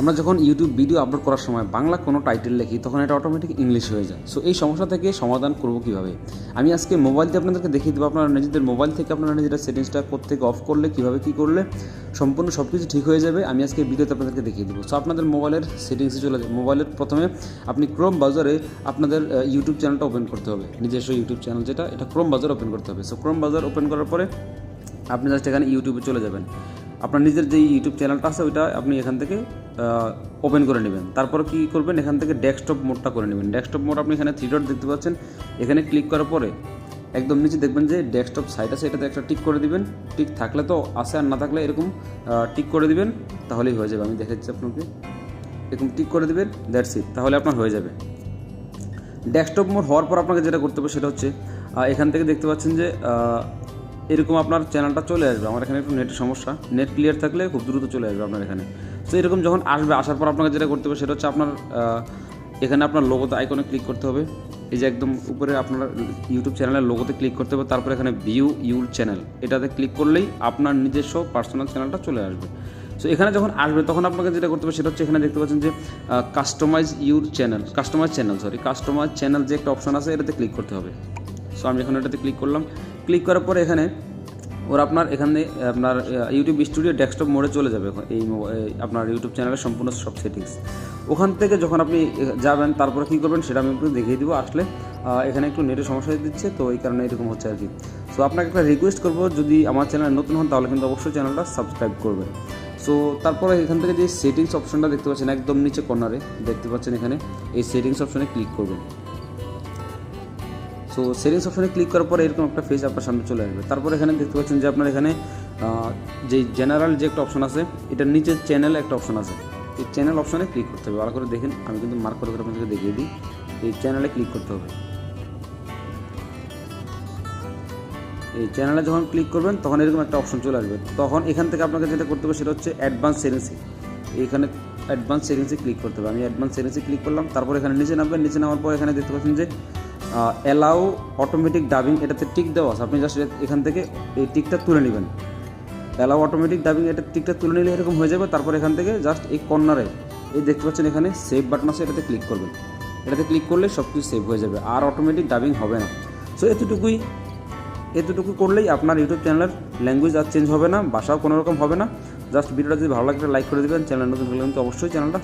আমরা যখন YouTube video upload করার সময় বাংলা কোনো টাইটেল লিখি, তখন এটা অটোমেটিক ইংলিশ হয়ে যায়। সো এই সমস্যা থেকে সমাধান করব কীভাবে? আমি আজকে মোবাইল আপনাদেরকে দেখিয়ে দেবো। আপনারা নিজেদের মোবাইল থেকে আপনারা নিজেরা সেটিংসটা থেকে অফ করলে, কীভাবে কী করলে, সম্পূর্ণ সব কিছু ঠিক হয়ে যাবে। আমি আজকে ভিডিওতে আপনাদেরকে দেখিয়ে দেবো। সো আপনাদের মোবাইলের সেটিংসে চলে যাবে মোবাইলের প্রথমে আপনি ক্রোম বাজারে আপনাদের ইউটিউব চ্যানেলটা ওপেন করতে হবে। নিজস্ব ইউটিউব চ্যানেল যেটা, এটা ক্রোম বাজার ওপেন করতে হবে। সো ক্রোম বাজার ওপেন করার পরে আপনি জাস্ট এখানে ইউটিউবে চলে যাবেন। আপনার নিজের যে ইউটিউব চ্যানেলটা আছে, ওইটা আপনি এখান থেকে ওপেন করে নেবেন। তারপর কি করবেন? এখান থেকে ডেস্কটপ মোডটা করে নেবেন। ডেস্কটপ মোড আপনি এখানে থ্রি ডট দেখতে পাচ্ছেন। এখানে ক্লিক করার পরে একদম নিচে দেখবেন যে ডেস্কটপ সাইট আছে, এটাতে একটা টিক করে দিবেন। টিক থাকলে তো আছে, আর না থাকলে এরকম টিক করে দিবেন, তাহলেই হয়ে যাবে। আমি দেখাচ্ছি আপনাকে। এরকম টিক করে দিবেন দ্যাটস ইট তাহলে আপনার হয়ে যাবে। ডেস্কটপ মোড হওয়ার পর আপনাকে যেটা করতে হবে সেটা হচ্ছে এখান থেকে দেখতে পাচ্ছেন যে এরকম আপনার চ্যানেলটা চলে আসবে। আমার এখানে একটু নেটের সমস্যা। নেট ক্লিয়ার থাকলে খুব দ্রুত চলে আসবে আপনার এখানে। তো এরকম যখন আসবে, আসার পর আপনাকে যেটা করতে হবে, সেটা হচ্ছে আপনার এখানে আপনার লোগোতে আইকনে ক্লিক করতে হবে। এই যে একদম উপরে আপনার ইউটিউব চ্যানেলের লোগোতে ক্লিক করতে হবে, তারপর এখানে ভিউ ইউর চ্যানেল এটাতে ক্লিক করলেই আপনার নিজস্ব পার্সোনাল চ্যানেলটা চলে আসবে। সো এখানে যখন আসবে, তখন আপনাকে যেটা করতে হবে, সেটা হচ্ছে এখানে দেখতে পাচ্ছেন যে customize your channel customize channel sorry customize channel যে একটা অপশন আছে, এটাতে ক্লিক করতে হবে। সো আমি এখন এটাতে ক্লিক করলাম। ক্লিক করার পরে এখানে ওর আপনার এখানে আপনার ইউটিউব স্টুডিও ডেস্কটপ মোডে চলে যাবে এই আপনার ইউটিউব চ্যানেলের সম্পূর্ণ সব সেটিংস ওখান থেকে যখন আপনি যাবেন, তারপরে কী করবেন সেটা আমি একটু দেখিয়ে দিব, আসলে এখানে একটু নেটের সমস্যা দিচ্ছে, তো এই কারণে এরকম হচ্ছে আর কি। সো আপনাকে একটা রিকোয়েস্ট করব, যদি আমার চ্যানেল নতুন হন, তাহলে কিন্তু অবশ্যই চ্যানেলটা সাবস্ক্রাইব করবেন। সো তারপরে এখান থেকে যে সেটিংস অপশনটা দেখতে পাচ্ছেন, একদম নিচে কর্নারে দেখতে পাচ্ছেন এখানে, এই সেটিংস অপশনে ক্লিক করবেন। সো সেটিংস অপশনে ক্লিক করার পরে এরকম একটা ফেজ আপনার সামনে চলে আসবে। তারপর এখানে দেখতে পাচ্ছেন যে আপনার এখানে যে জেনারেল যে একটা অপশন আছে, এটার নিচে চ্যানেল একটা অপশন আছে। এই চ্যানেল অপশনে ক্লিক করতে হবে। ভালো করে দেখেন, আমি কিন্তু মার্ক করে আপনাদেরকে দেখিয়ে দিই। এই চ্যানেলে ক্লিক করতে হবে। এই চ্যানেলে যখন ক্লিক করবেন, তখন এরকম একটা অপশন চলে আসবে। তখন এখান থেকে আপনাকে যেটা করতে হবে, সেটা হচ্ছে অ্যাডভান্স সেটিংসে এখানে অ্যাডভান্স সেটিংসে ক্লিক করতে হবে। আমি অ্যাডভান্স সেটিংসে ক্লিক করলাম। তারপর এখানে নিচে নামবেন। নিচে নামার পর এখানে দেখতে পাচ্ছেন যে অ্যালাউ অটোমেটিক ডাবিং এটাতে টিক দেওয়া আছে। আপনি জাস্ট এখান থেকে এই টিকটা তুলে নেবেন। অ্যালাউ অটোমেটিক ডাবিং এটা টিকটা তুলে নিলে এরকম হয়ে যাবে। তারপর এখান থেকে জাস্ট এই কর্নারে এই দেখতে পাচ্ছেন এখানে সেভ বাটন আছে, এটাতে ক্লিক করবেন। এটাতে ক্লিক করলে সব কিছু সেভ হয়ে যাবে। আর অটোমেটিক ডাবিং হবে না। সো এতটুকুই। এতটুকু করলেই আপনার ইউটিউব চ্যানেলের ল্যাঙ্গুয়েজ আর চেঞ্জ হবে না, ভাষাও কোনো রকম হবে না। জাস্ট ভিডিওটা যদি ভালো লাগে লাইক করে দেবেন। চ্যানেল নতুন হলে কিন্তু অবশ্যই চ্যানেলটা